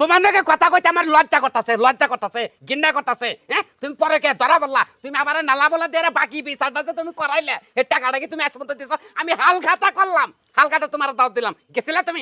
তোমার নাকি কথা কইতে আমার লজ্জা করতেছে লজ্জা করতেছে গিন্না করতেছে হ্যাঁ? তুমি পরে কে? ধরা বললা তুমি আমার নালা বলা দিয়ে বাকি বিচারটা যে তুমি করাইলে। এই টাকাটা কি তুমি আজ পর্যন্ত দিছো? আমি হাল খাতা করলাম। হাল খাতা তোমার দাও দিলাম। গেছিলা তুমি?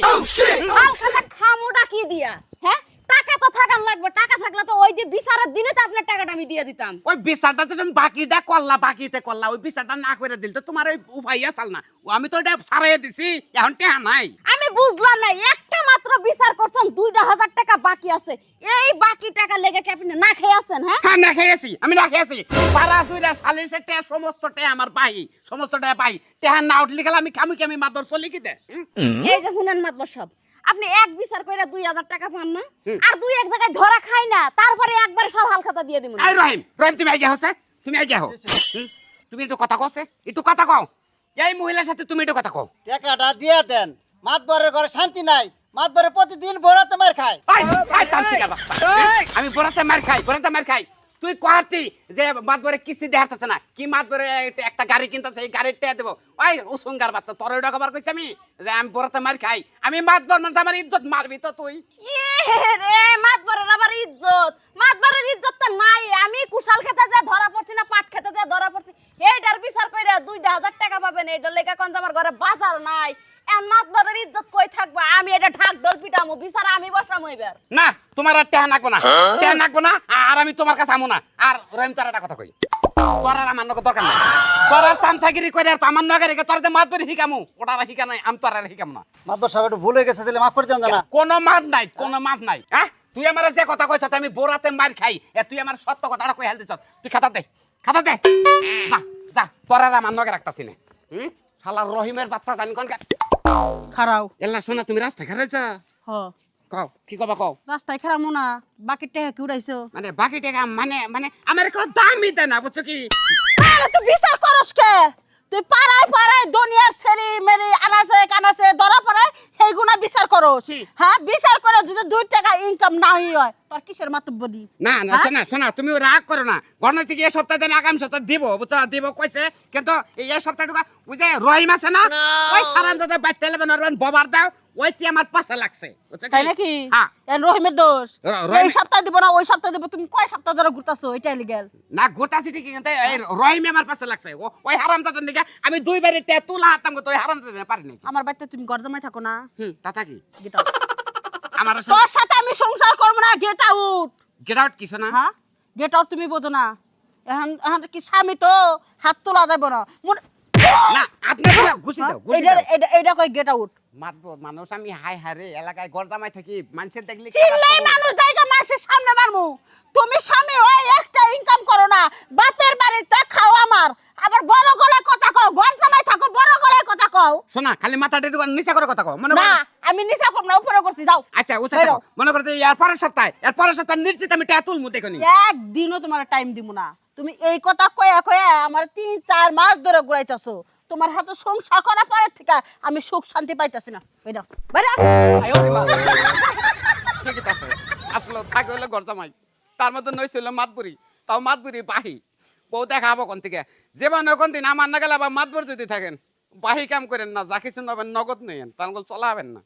হালখাতা খামোটা কি দিয়া? হ্যাঁ? টাকা তো থাকান লাগবে। টাকা থাকলে তো ওই যে বিচারের দিনে তো আপনার টাকাটা আমি দিয়ে দিতাম। ওই বিচারটা তো তুমি বাকিটা করলা বাকিতে করলা। ওই বিচারটা না করে দিল তো তোমার ওই উপায় আসাল না। ও আমি তো এটা সারাই দিছি। এখন টেহা নাই। আমি বুঝলাম না একটা মাত্র বিচার করছেন দুইটা হাজার টাকা বাকি আছে। এই বাকি টাকা লেগে কি আপনি না খেয়ে আছেন হ্যাঁ? হ্যাঁ না খেয়েছি আমি না খেয়েছি সারা সুইরা সালিশে টে সমস্ত টে আমার পাই সমস্ত টে পাই। টেহা না উঠলি গেলে আমি কামি কামি মাদর চলি কি দে এই যে হুনেন মাতব সব। আপনি এক বিচার কইরা দুই হাজার টাকা পান না আর দুই এক জায়গায় ধরা খাই না তারপরে একবার সব হালখাতা দিয়ে দিব এই রহিম রহিম তুমি আগে হসে? তুমি আগে হো হুম? তুমি একটু কথা কছে একটু কথা কও। এই মহিলার সাথে তুমি একটু কথা কও। টাকাটা দিয়ে দেন মাতবরের ঘরে শান্তি নাই। মাতবরে প্রতিদিন ভোরা তোমার খায়? আমি বড়াতে মার খাই বড়াতে মার খাই। তুই কহাতি যে মাতবরে কিস্তি দেখাতেছে না? কি মাতবরে একটা- একটা গাড়ি কিনতেছে এই গাড়ির দেবো? ওই উসুঙ্গার বাচ্চা তোর ওইটা খবর কইছি আমি? যে আমি বড়াতে মার খাই। আমি মাতবর মানুষ আমার ইজ্জত মারবি তো তুই। রে মাতবরের আবার ইজ্জত। মাতবরের ইজ্জত তো নাই। আমি কুশাল খেতে যা ধরা পড়ছি না পাট খেতে যা ধরা পড়ছি এইটার বিচার কইরা দুইটা হাজার টাকা পাবেন। এইটার লেগে কোন আমার ঘরে বাজার নাই। এন মাতবরের ইজ্জত কই থাকবে? আমি এটা ঢাক ডল পিটামু বিচার আমি বসামু এবার। না তোমার আর টেহা নাকবো না। টেহা নাকবো না আর আমি তোমার কাছে আমো না। আর রহিম তোর একটা কথা কই? তোর আর আমার নগর দরকার নাই। তোর আর সামসাগিরি করে আর আমার নগরে তোর যে মাত করে ওটা আর শিকা নাই আমি তোর আর শিকাম না। মাতবর সাহেব একটু ভুল গেছে দিলে মাফ করে দেন জানা। কোনো মাপ নাই কোনো মাপ নাই। হ্যাঁ? তুই আমার যে কথা কইছ আমি বোরাতে মার খাই। তুই আমার সত্য কথাটা কই হেল দিছ? তুই খাতা দে খাতা দে। যা যা তোর আর আমার নগে রাখতাছি না। হুম? শালা রহিমের বাচ্চা জানি কোন খারাও। এলা শোনা তুমি রাস্তায় খারাইছ? হ। কও কি কবা কও? রাস্তায় খারামো না বাকি টাকা কি উড়াইছো? মানে বাকি টাকা মানে মানে আমার কো দামই দেয় না বুঝছ কি? আরে তুই বিচার করস কে? তুই পাড়ায় পাড়ায় দুনিয়ার ছেলে মেরে আনাছে কানাছে ধরা পড়ায় বিচার করস? হ্যাঁ বিচার করে যদি দুই টাকা ইনকাম না হয় তোর কিসের মাতব্য দি না না হ্যাঁ? শোনা শোনা তুমি রাগ করো না ঘটনা হচ্ছে এই সপ্তাহে দিন আগামী সপ্তাহে দিব বুঝছ দিব কইছে কিন্তু এই এই সপ্তাহটুকু বুঝে রহিম আছে না ওই সারান যাতে বাইতে লেবেন নরবেন ববার দাও ওইটি আমার পাশে লাগছে তাই নাকি? হ্যাঁ। রহিমের দোষ। এই সপ্তাহ দিব না ওই সপ্তাহ দিব তুমি কয় সপ্তাহ ধরে ঘুরতাছো? এটাই লিগেল না ঠিকই কিন্তু রহিম আমার পাশে লাগছে। ওই দিকে আমি দুই বারে তে তুলা হাতাম তো ওই জাতের পারিনি আমার বাড়িতে তুমি থাকো না। হুম তা কি গেট আউট আমার তোর সাথে আমি সংসার করব না গেট আউট গেট আউট কিছু না। হ্যাঁ? গেট আউট তুমি বোঝো না। এখন এখন কি স্বামী তো হাত তোলা যাবে না। না আপনি ঘুষি দাও ঘুষি এইটা দাও এইটা এইটা কই গেট আউট মাতবো মানুষ আমি হাই হারে এলাকায় ঘর জামাই থাকি মানুষের দেখলি চিল্লাই মানুষ জায়গা মানুষের সামনে মারমু। তুমি স্বামী ওই একটা ইনকাম করো না বাপের বাড়িতে খাও আমার। আবার বড় গলায় কথা কও ঘর জামাই থাকো বড় গলায় কথা কও। শোনা খালি মাথাটা একটু নিচা করে কথা কও মনে না আমি করব না উপরে করছি যাও। আচ্ছা। মনে করো যে এর পরের সপ্তাহে এর পরের সপ্তাহে নিশ্চিত আমি টাকা তুলমু দেখুনি একদিনও তোমার টাইম দিব না। তুমি এই কথা কয়ে কয়ে আমার তিন চার মাস ধরে ঘুরাইতেছো। তোমার হাতে সংসার করা পরে থেকে আমি সুখ শান্তি পাইতেছি না। বেটা বেটা ঠিকই আছে। আসলে থাকে হলে গরজামাই তার মধ্যে নই ছিল মাতবুরি। তাও মাতবুরি বাহি। বউ দেখাবো কোন থেকে? যেমন কোন দিন আমার না গেলে আবার মাতবুর যদি থাকেন বাহি কাম করেন না যা কিছু নবেন নগদ নেন। তাহলে চলা হবেন না।